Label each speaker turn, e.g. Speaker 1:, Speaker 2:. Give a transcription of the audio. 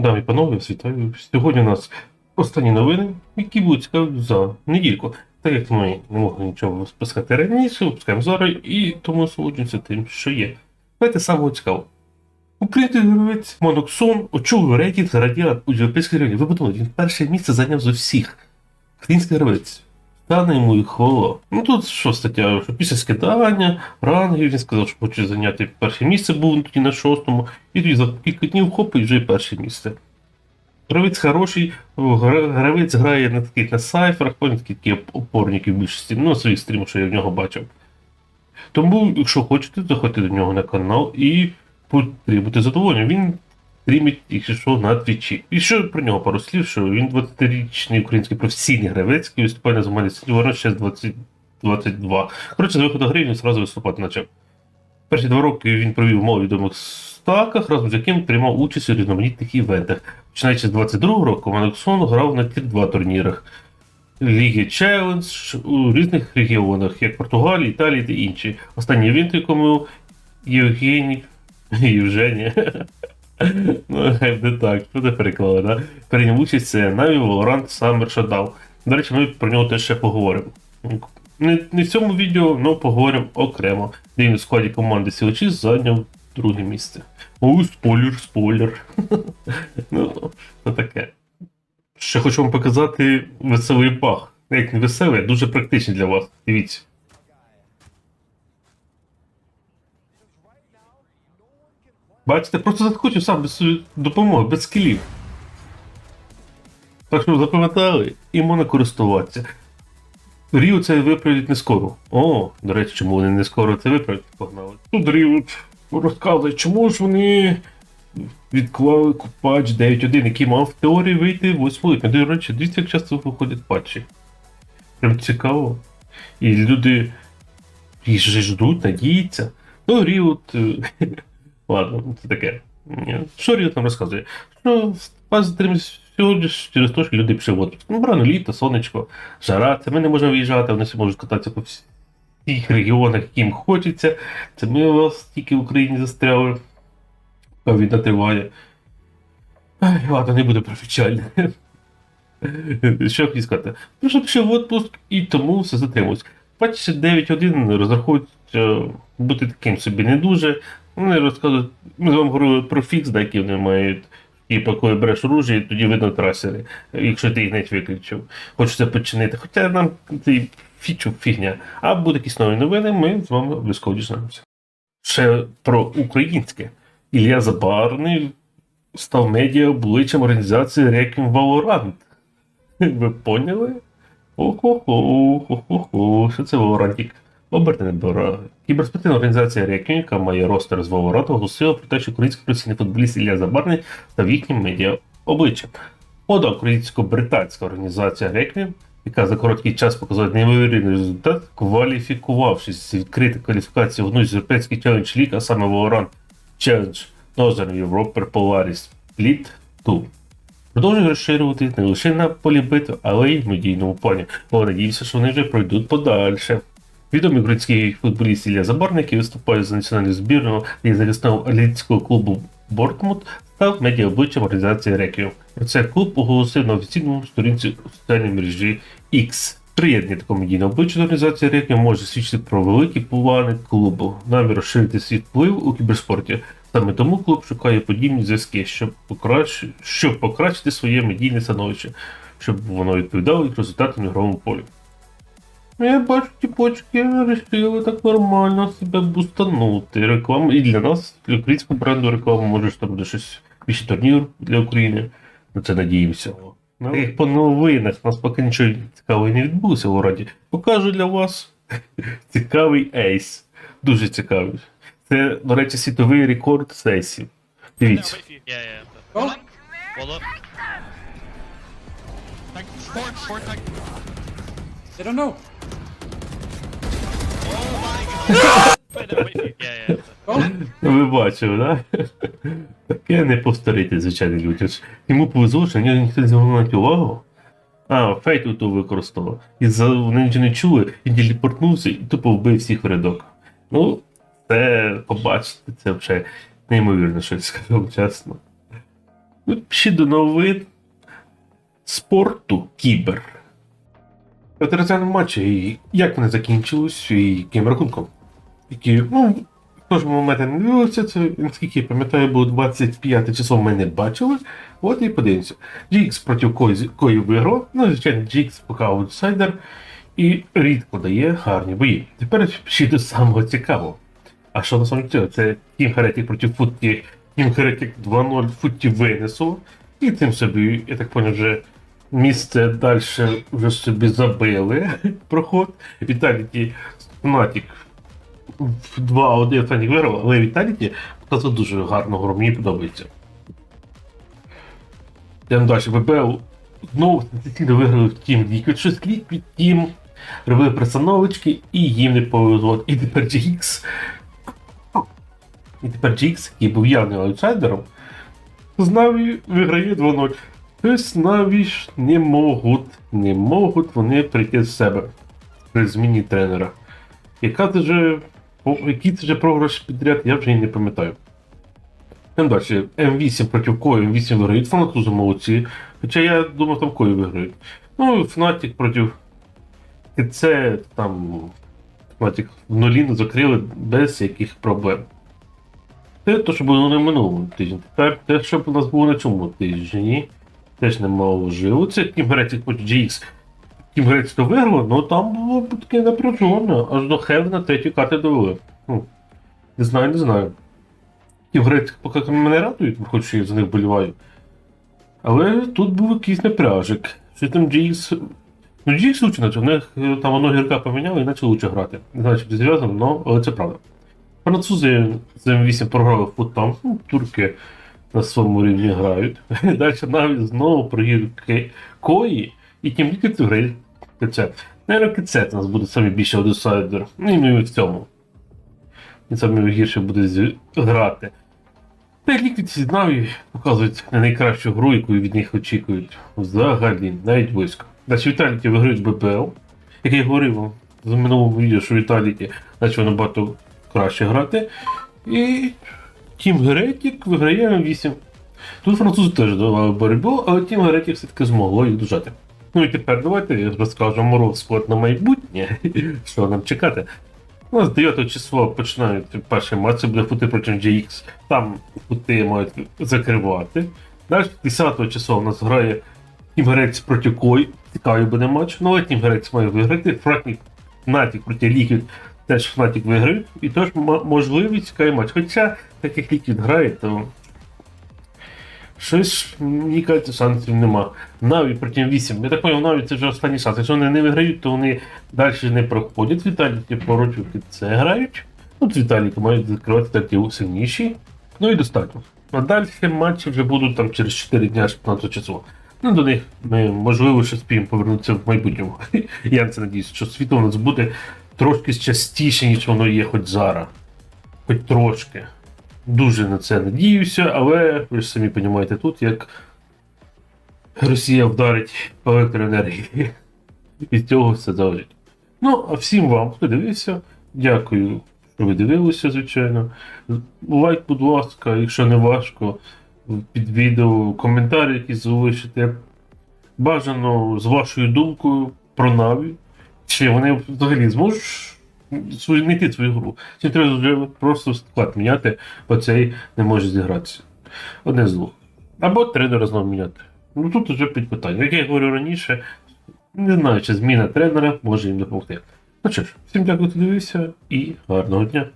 Speaker 1: Дамі панове, вітаю. Сьогодні у нас останні новини, які будуть цікаві за недільку. Так як ми не могли нічого спускати раніше, випускаємо зараз, і тому насолоджуємося тим, що є. Давайте самого цікавого. Український гравець Моноксон очолив рейтинг зараді у європейській районі. Ви подумали, він перше місце зайняв з усіх. Український гравець. Стане йому і хвала. Ну тут що стаття, що після скидання, рангів, він сказав, що хоче зайняти перше місце, був тоді на шостому, і тоді за кілька днів хоп, вже перше місце. Гравець хороший, гравець грає на таких на сайферах, такі, опорники в більшості, ну, на своїх стрімах, що я в нього бачив. Тому, якщо хочете, заходьте до нього на канал і потребуйте задоволення. Він стрімить, якщо що, на твічі. І що про нього пару слів, що він 20-річний український професійний гравець, який виступає на змагання воно ще з 20, 22. Коротше, з виходу гри він одразу виступати почав. Перші два роки він провів в маловідомих стаках, разом з яким приймав участь у різноманітних івентах. Починаючи з 22-го року, Манексон грав на тір 2 турнірах. Ліги Челендж у різних регіонах, як Португалії, Італії та інші. Останній івент, якому Євгеній Євженія. Ну, буде так, ти переклали, да? Прийняв участь це Наві Valorant Summer Showdown. До речі, ми про нього теж ще поговоримо. Не, не в цьому відео, але поговоримо окремо. Де він у складі команди Сілочі зайняв друге місце. О, спойлер, спойлер. ну, це таке. Ще хочу вам показати веселий баг. Як не веселий, а дуже практичний для вас. Дивіться. Бачите, просто заходив сам без допомоги, без скілів. Так що запам'ятали і можна користуватися. Ріо це виправлять не скоро. О, до речі, чому вони не скоро це виправлять? Погнали. Тут Ріо розказує, чому ж вони відклали патч 9.1, який мав в теорії вийти 8 липня. До речі, дивіться, як часто виходять патчі. Прям цікаво. І люди їх ждуть, надіються. Ну, Ріо. Ладно, це таке. Що Ріо там розказує? Що вас лиш через те, що люди отпуск. Ну, рано літо, сонечко, жара, це ми не можемо виїжджати, вони всі можуть кататися по всіх регіонах, яким хочеться. Це ми у вас тільки в Україні застряли. А війна триває. Ай, ладно, не буду про печальне. Що хотів сказати? Ну, що пішов в отпуск і тому все затрималось. Бачите, 9.1 розраховують бути таким собі не дуже. Вони розказують, ми з вами говорили про фікс, який вони мають. Типу, коли береш оружие, і тоді видно трасери, якщо ти їх не виключив. Хочеться починити. Хоча нам цей фічу фігня. А будуть якісь нові новини, ми з вами обов'язково дізнаємося. Ще про українське. Ілля Забарний став медіа обличчям організації Requiem Valorant. Ви поняли? Охо-хо, хо-хо-хо. Що це Valorantік? Обернене Бора. Кіберспортивна організація Requiem, яка має ростер з Valorant, оголосила про те, що український професійний футболіст Ілля Забарний став їхнім медіа обличчям. Ода українсько-британська організація Requiem, яка за короткий час показала неймовірний результат, кваліфікувавшись з відкритої кваліфікації в одну з європейських челендж ліг, а саме Valorant Challenge Northern Europe Polaris Split 2. Продовжують розширювати не лише на полі битви, але й в медійному плані, бо надіюся, що вони вже пройдуть подальше. Відомий український футболіст Ілля Забарник, який виступає за національну збірну і захисного атлетичного клубу Бортмут, став медіа обличчям організації Реквіум. Про це клуб оголосив на офіційному сторінці у соціальній мережі X. Приєднання такого медійного обличчя до організації Реквіум може свідчити про великі плани клубу, намір розширити свій вплив у кіберспорті. Саме тому клуб шукає подібні зв'язки, щоб, покращ... щоб покращити своє медійне становище, щоб воно відповідало їх результатам ігровому полі. Ну, Я бачу, ті почки вирішили так нормально себе бустанути. Реклама і для нас, для українського бренду реклама, може, там буде щось більше турнір для України. На це надіємося. Ну, як по новинах, у нас поки нічого цікавого не відбулося в раді. Покажу для вас цікавий ейс. Дуже цікавий. Це, до речі, світовий рекорд сесії. Дивіться.
Speaker 2: Yeah, yeah.
Speaker 3: Go.
Speaker 1: Ви бачили, да? Таке не повторити, звичайно, люди. Йому повезло, що нього ніхто не звернув увагу. А, фейт то використовував. І за вони нічого не чули, він телепортнувся і тупо вбив всіх в рядок. Ну, це побачите, це взагалі неймовірно, що я скажу чесно. Ще до новин спорту кібер. Ветеранському матчі, і як вони закінчились, і яким рахунком. Які, ну, в кожному моменті не дивилися, це, наскільки я пам'ятаю, було 25 число ми не бачили. От і подивимося. GX проти кої, виграв. Ну, звичайно, GX поки аутсайдер і рідко дає гарні бої. Тепер ще до самого цікавого. А що на самому цього? Це Тім Херетік проти Футті, Тім Херетік 2-0 Футті винесло. І тим собі, я так поняв, вже місце далі вже собі забили проход. Віталіті Фнатік в 2-1 Фенік виграв, але Віталіті показав дуже гарну гру, мені подобається. Йдемо далі. ВБЛ знову сенсаційно виграли в Тім Liquid. Щось Liquid Team робили перестановочки і їм не повезло. І тепер GX. І тепер GX, який був явним аутсайдером, з Наві виграє 2-0. Тобто Наві ж не можуть, не можуть вони прийти з себе при зміні тренера. Яка це вже, який це вже програш підряд, я вже і не пам'ятаю. Тим далі, М8 проти кої, М8 виграють, французи молодці. Хоча я думав, там кої виграють. Ну, Фнатік проти КЦ, там Фнатік в нулі не закрили без яких проблем. Те, що було на минулому тижні. Тепер те, що у нас було на цьому тижні, теж немало вживо. Це Тім Грецік проти GX. Тім Грецік то виграло, ну там було таке напряжено, аж до Хевена третю карти довели. Ну, не знаю, не знаю. Тім Грецік поки мене радують, хоч я за них боліваю. Але тут був якийсь напряжик. Що там GX. Ну, GX лучше начав, у них е, там воно гірка поміняли і почали лучше грати. Не знаю, чи це зв'язано, але це правда. Французи з М8 програли фут там, ну, турки на своєму рівні грають. Далі навіть знову прогрів Кої, і тільки це грають КЦ. Наверно, КЦ у нас буде самі більше аутсайдер. Ну і ми в цьому. Він саме гірше буде грати. Та й Liquid зізнав і показують найкращу гру, яку від них очікують. Взагалі, навіть близько. Далі Віталіті виграють БПЛ. Як я говорив вам в минулому відео, що Віталіті почав набагато краще грати. І Тім Геретік виграє 8. Тут французи теж давали боротьбу, але Тім Геретік все-таки змогло їх дужати. Ну і тепер давайте розкажемо розклад на майбутнє, що нам чекати. У нас 9 числа починають перший матч, буде фути проти GX. Там фути мають закривати. Далі 10 числа у нас грає Тім Геретік проти Кой. Цікавий буде матч. Ну, але Тім Геретік має виграти. Фратнік Фнатік проти Liquid теж Фнатік виграють. І теж м- можливий цікавий матч. Хоча, так як грає, то щось, мені кажеться, шансів нема. Наві проти 8. Я так поняв, Наві це вже останній шанс. Якщо вони не виграють, то вони далі не проходять. Віталіки поруч це грають. От Віталіки мають закривати такі сильніші. Ну і достатньо. А далі матчі вже будуть там через 4 дні аж 15 число. Ну, до них ми, можливо, ще спіємо повернутися в майбутньому. Я це надіюсь, що світло у нас буде трошки частіше, ніж воно є хоч зараз. Хоч трошки. Дуже на це надіюся, але ви ж самі розумієте тут, як Росія вдарить по електроенергії. Від цього все залежить. Ну, а всім вам, хто дивився, дякую, що ви дивилися, звичайно. Лайк, будь ласка, якщо не важко, під відео коментарі якісь залишите. Бажано з вашою думкою про Наві. Чи вони взагалі зможуть знайти свою гру? Чи треба просто склад міняти, бо цей не може зігратися. Одне з двох. Або тренера знову міняти. Ну тут вже під питання. Як я говорив раніше, не знаю, чи зміна тренера може їм допомогти. Ну що ж, всім дякую, хто дивився, і гарного дня.